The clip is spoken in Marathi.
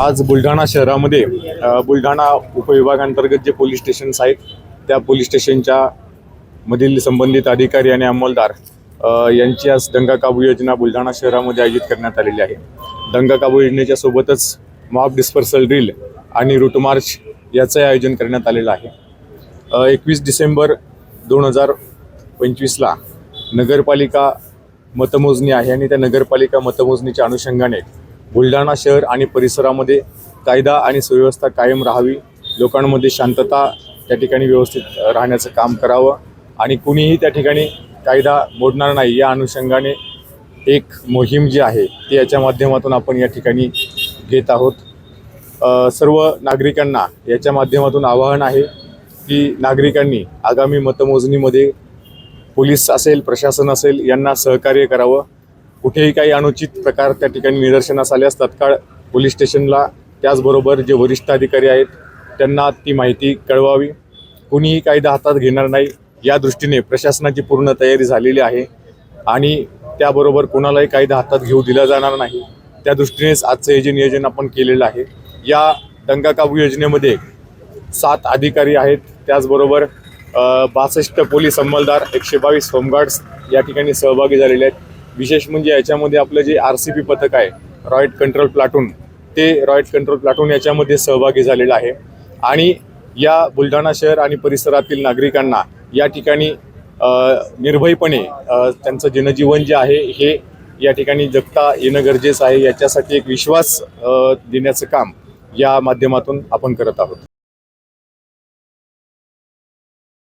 आज बुलढाणा शहरामध्ये बुलढाणा उपविभागांतर्गत जे पोलीस स्टेशन्स आहेत त्या पोलीस स्टेशनच्या मधील संबंधित अधिकारी आणि अंमलदार यांची आज दंगा काबू योजना बुलढाणा शहरामध्ये आयोजित करण्यात आलेली आहे. दंगा काबू योजनेच्या सोबतच मॉब डिस्पर्सल ड्रिल आणि रूट मार्च याचंही आयोजन करण्यात आलेलं आहे. एकवीस डिसेंबर दोन हजार पंचवीसला नगरपालिका मतमोजणी आहे आणि त्या नगरपालिका मतमोजणीच्या अनुषंगाने बुलढाणा शहर आणि परिसरामध्ये कायदा आणि सुव्यवस्था कायम राहावी लोकांमध्ये शांतता त्या ठिकाणी व्यवस्थित राहण्याचं काम करावं आणि कुणीही त्या ठिकाणी कायदा मोडणार नाही या अनुषंगाने एक मोहीम जी आहे ती याच्या माध्यमातून आपण या ठिकाणी घेत आहोत. सर्व नागरिकांना याच्या माध्यमातून आवाहन आहे की नागरिकांनी आगामी मतमोजणीमध्ये पोलीस असेल प्रशासन असेल यांना सहकार्य करावं. कुठेही काही अनुचित प्रकार त्या ठिकाणी निदर्शनास आल्यास तत्काळ पोलीस स्टेशनला त्याचबरोबर जे वरिष्ठ अधिकारी आहेत त्यांना ती माहिती कळवावी. कुणीही कायदा हातात घेणार नाही. या दृष्टीने प्रशासनाची पूर्ण तयारी झालेली आहे आणि त्याबरोबर कोणालाही कायदा हातात घेऊ दिला जाणार नाही. त्या दृष्टीनेच आजचं हे जे नियोजन आपण केलेलं आहे या दंगा काबू योजनेमध्ये सात अधिकारी आहेत. त्याचबरोबर बासष्ट पोलीस अंमलदार एकशे बावीस होमगार्ड्स या ठिकाणी सहभागी झालेले आहेत. विशेष म्हणजे याच्यामध्ये आपलं जे आर सी पी पथक आहे रॉयट कंट्रोल प्लाटून ते रॉयट कंट्रोल प्लाटून याच्यामध्ये सहभागी झालेलं आहे. आणि या बुलढाणा शहर आणि परिसरातील नागरिकांना या ठिकाणी निर्भयपणे त्यांचं जनजीवन जे आहे हे या ठिकाणी जगता येणं गरजेचं आहे. याच्यासाठी एक विश्वास देण्याचं काम या माध्यमातून आपण करत आहोत.